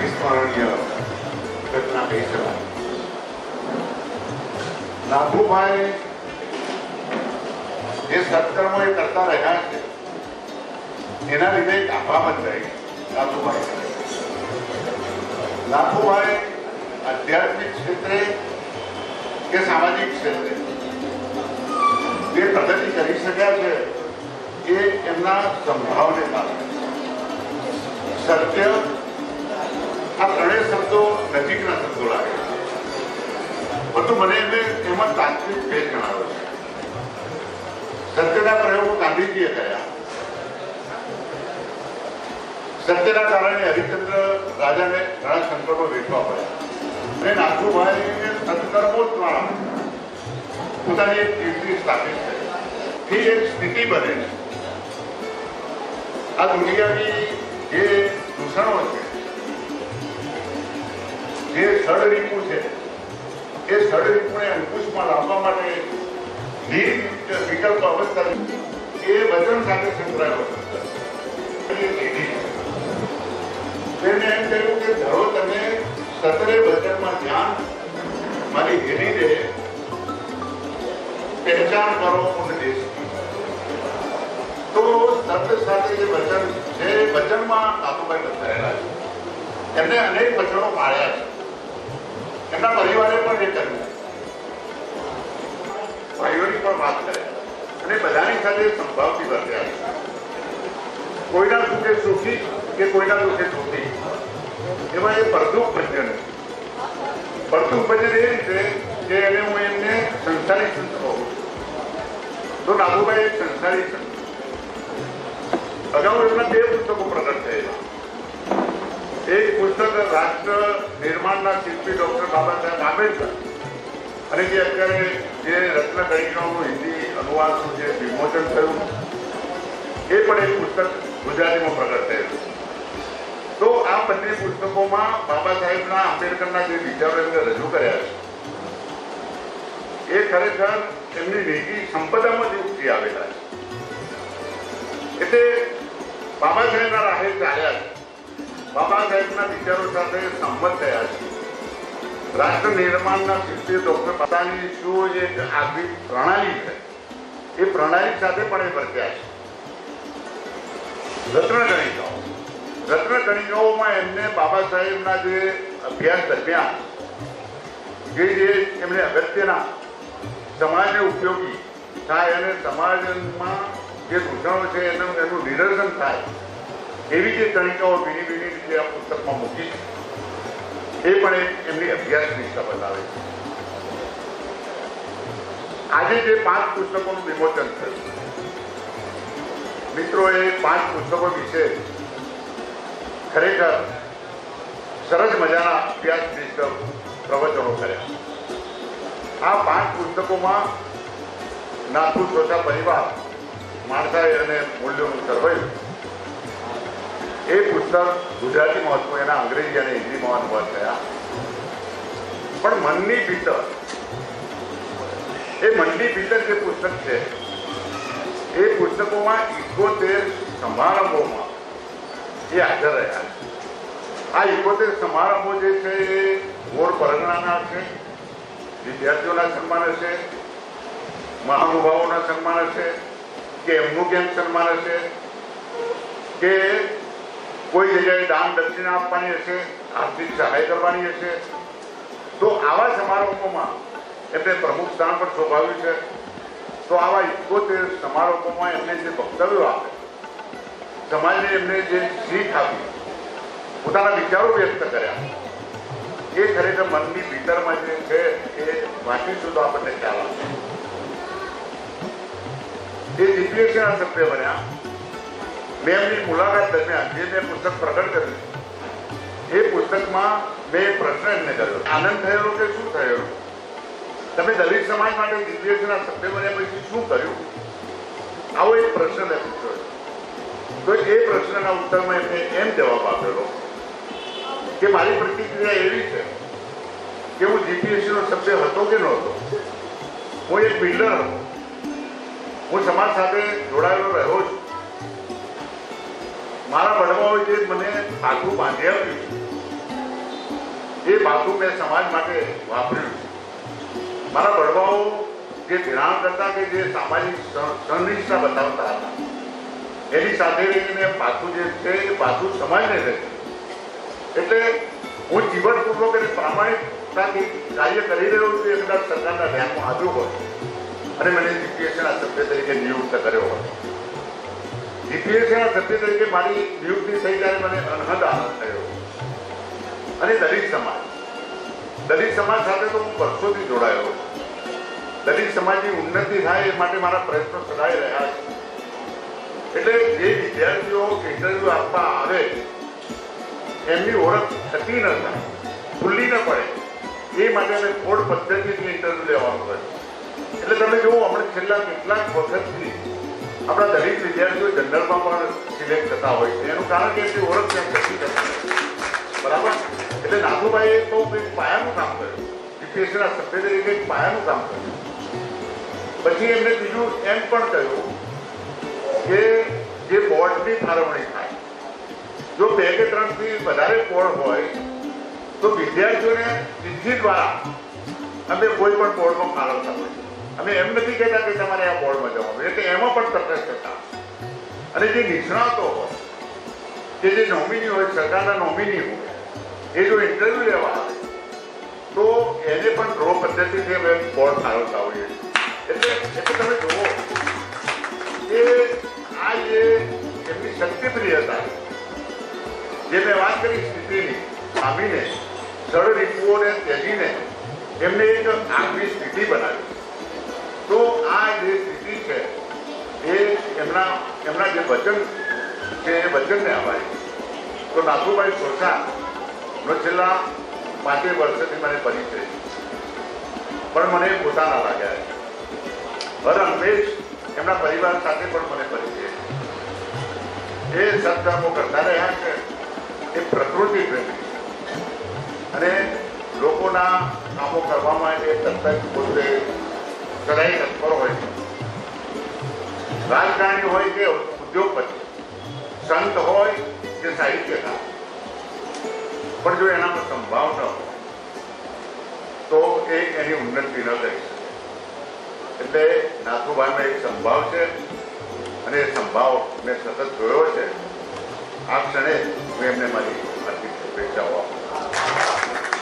વિસ્મરણીય ઘટના કહી શકાય નાથુભાઈ જે સત્કર્મો એ કરતા રહ્યા છે, એના લીધે એક આભા બંધાઈ નાથુભાઈ નાથુભાઈ આધ્યાત્મિક ક્ષેત્રે કે સામાજિક ક્ષેત્રે? જે પ્રગતિ કરી શક્યા છે, એ એમના સંભાવને કારણે. સત્ય નજીકના શબ્દો લાગે છે પરંતુ મને એમને એમાં તાત્વિક ભેદ જણાવ્યો છે સત્યના પ્રયોગો ગાંધીજીએ કર્યા સત્યના કારણે હરિચંદ્ર રાજાને ઘણા સંકલ્પો વેઠવા પડ્યા અને નાથુભાઈને સત્કર્મો દ્વારા પોતાની એક કીર્તિ સ્થાપિત કરી થી એક સ્થિતિ બને છે આ દુનિયાની જે દૂષણો છે જે સડરીપું છે, એ સડરીપુને અંકુશમાં લાવવા માટે નિર વિકલ્પ અવસ્થા એ વચન સાથે સંકળાયેલો. તેને એમ કહ્યું કે ધરો તમે સતરે વચનમાં ધ્યાન મારી હેરીને પહેચાન કરો ઉન દેશ તો સત્ય સાથે જે વચન છે વચનમાં નાથુભાઈ બંધાયેલા છે. એમને અનેક વચનો પાળ્યા છે. એમના પરિવારે પણ એ કર્યું. ભાઈઓની પણ વાત કરે. અને બધાની સાથે સંભાવથી વર્ત્યા કોઈના દુઃખે સુખી કે કોઈના દુઃખે સુખી એમાં એ પરદુખ ભજન પરદુખ ભજન એ રીતે કે એને હું એમને સંસારી સંત કહું. તો નાગુભાઈ એક સંસારી સંત. અગાઉ એમના બે પુસ્તકો પ્રગટ થયેલા. એક પુસ્તક રાષ્ટ્ર નિર્માણના શિલ્પી ડોક્ટર બાબા સાહેબ આંબેડકર અને જે અત્યારે જે રત્ન કણિકાઓનું હિન્દી અનુવાદનું જે વિમોચન થયું એ પણ એક પુસ્તક ગુજરાતીમાં પ્રગટ થયેલું તો આ બંને પુસ્તકોમાં બાબા સાહેબના આંબેડકરના જે વિચારો એમને રજૂ કર્યા છે એ ખરેખર એમની નીતિ સંપદામાંથી ઉપજી આવેલા છે એટલે બાબા સાહેબના રાહે ચાલ્યા છે બાબા સાહેબના વિચારો સાથે સંમત થયા છે. રાષ્ટ્ર નિર્માણના શિલ્પી ડોક્ટર પોતાની શું જે આગવી પ્રણાલી છે. એ પ્રણાલી સાથે પણ એ વર્ત્યા છે. રત્ન ગણિકાઓ રત્ન ગણિકાઓમાં એમને બાબા સાહેબના જે અભ્યાસ દરમિયાન, જે જે એમને અગત્યના સમાજને ઉપયોગી થાય અને સમાજમાં જે દૂષણો છે એનું એનું નિરસન થાય એવી જે તણિકાઓ ભીની ભીની રીતે આ પુસ્તકમાં મૂકી છે, એ પણ એમની અભ્યાસ નિષ્ઠા બતાવે છે. આજે જે પાંચ પુસ્તકોનું વિમોચન થયું, મિત્રો, એ પાંચ પુસ્તકો વિશે ખરેખર સરસ મજાના અભ્યાસ પ્રવચનો કર્યા. આ પાંચ પુસ્તકોમાં નાથુ ચોથા પરિવાર માણસાઈ અને મૂલ્યોનું સર્વાયું એ પુસ્તક ગુજરાતીમાં હતું એના અંગ્રેજી અને હિન્દીમાં અનુવાદ થયા. પણ મનની ભીતર, એ મનની ભીતર જે પુસ્તક છે, એ પુસ્તકોમાં ઇકોતેર સમારંભોમાં એ હાજર રહ્યા છે. આ ઇકોતેર સમારંભો જે છે, એ મોર પરંગણાના છે, વિદ્યાર્થીઓના સન્માન હશે મહાનુભાવોના સન્માન હશે કે એમનું કેમ સન્માન હશે કે કોઈ જગ્યાએ દાન દક્ષિણા આપવાની હશે, આર્થિક સહાય કરવાની હશે. તો આવા સમારોહોમાં એમને પ્રમુખ સ્થાન પર શોભાવ્યું છે. તો આવા ઇકોતેર સમારોહોમાં એમને જે વક્તવ્યો આપે, સમાજને એમને જે શીખ આપી, પોતાના વિચારો વ્યક્ત કર્યા. એ ખરેખર મનની ભીતરમાં જે છે એ વાંચીશું તો આપણને ખ્યાલ આવે એ જીપીએસસીના સભ્ય બન્યા. મેં એમની મુલાકાત દરમિયાન જે મેં પુસ્તક પ્રગટ કર્યું એ પુસ્તકમાં મેં પ્રશ્ન એમને કર્યો. આનંદ થયેલો કે શું થયેલું? તમે દલિત સમાજ માટે જીપીએસસીના સભ્ય બન્યા પછી શું કર્યું? આવો એક પ્રશ્ન મેં પૂછ્યો તો એ પ્રશ્નના ઉત્તરમાં એમને એમ જવાબ આપેલો કે મારી પ્રતિક્રિયા એવી છે કે હું જીપીએસસીનો સભ્ય હતો કે નહોતો? હું એક બિલ્ડર હતો. હું સમાજ સાથે જોડાયેલો રહ્યો છું. મારા વડવાઓએ જે મને પાકું બાંધી આપ્યું. એ ભાથું મેં સમાજ માટે વાપર્યું. મારા વડવાઓ જે ધિરાણ કરતા કે જે સામાજિક સહ- બતાવતા હતા, એની સાથે રહીને પાછું જે છે એ પાછું સમાજને રહે એટલે હું જીવનપૂર્વક અને પ્રામાણિકતાથી કાર્ય કરી રહ્યો છું એ કદાચ સરકારના ધ્યાનમાં હાજર હોય અને મને જીપીએસના સભ્ય તરીકે નિયુક્ત કર્યો હોય. જીપીએસસીના સભ્ય તરીકે મારી નિયુક્તિ થઈ ત્યારે મને અનહદ આનંદ થયો. અને દલિત સમાજ. દલિત સમાજ સાથે તો હું વર્ષોથી જોડાયો દલિત સમાજની ઉન્નતિ થાય એ માટે મારા પ્રયત્નો સદાય રહ્યા છે. એટલે જે વિદ્યાર્થીઓ ઇન્ટરવ્યુ આપવા આવે, એમની ઓળખ થતી ન થાય, ખુલ્લી ન પડે, એ માટે અમે કોડ પદ્ધતિથી ઇન્ટરવ્યુ લેવાનું હોય એટલે તમે જુઓ, હમણાં છેલ્લા કેટલાક વખતથી આપણા દલિત વિદ્યાર્થીઓ જનરલમાં પણ સિલેક્ટ થતા હોય છે. એનું કારણ કે એમની ઓળખ ત્યાં ઘટી જતી બરાબર? એટલે નાથુભાઈએ બહુ કંઈક પાયાનું કામ કર્યું. જીપીએસસીના સભ્ય તરીકે એક પાયાનું કામ કર્યું. પછી એમને બીજું એમ પણ કહ્યું કે જે બોર્ડની ફાળવણી થાય. જો બે કે ત્રણથી વધારે બોર્ડ હોય, તો વિદ્યાર્થીઓને ચિઠ્ઠી દ્વારા અમે કોઈ પણ બોર્ડમાં ફાળવતા હોય અમે એમ નથી કહેતા કે તમારે આ બોર્ડમાં જવાનું એટલે એમાં પણ તટસ્થ હતા અને જે નિષ્ણાતો હોય, કે જે નોમિની હોય સરકારના નોમિની હોય, એ જો ઇન્ટરવ્યુ લેવા આવે, તો એને પણ ડ્રો પદ્ધતિથી અમે બોર્ડ ફાળવતા હોઈએ એટલે એટલે તમે જુઓ કે આ જે એમની શક્તિપ્રિયતા, જે મેં વાત કરી સ્થિતિની સામીને સરળ રીપુઓને ત્યજીને, એમને એક આગવી સ્થિતિ બનાવી. તો આ જે સ્થિતિ છે એમના એમના જે વચન છે, એ વચનને આભારી તો નાથુભાઈ સોસા નો છેલ્લા પાંચે વર્ષથી મને પરિચય. પણ મને પોતાના લાગ્યા હર હંમેશ એમના પરિવાર સાથે પણ મને પરિચય એ સત્કર્મો કરતા રહ્યા છે. એ પ્રકૃતિ પ્રેમી અને લોકોના કામો કરવામાં એ તત્ત પોતે સદાય તત્પર હોય. રાજકારણી હોય કે ઉદ્યોગપતિ, સંત હોય કે સાહિત્યકાર. પણ જો એનામાં સંભાવ ન હોય, તો એ એની ઉન્નતિ ન કરી શકે. એટલે નાથુભાઈમાં એક સંભાવ છે અને એ સંભાવ મેં સતત જોયો છે. આ ક્ષણે હું એમને મારી હાર્દિક શુભેચ્છાઓ આપું.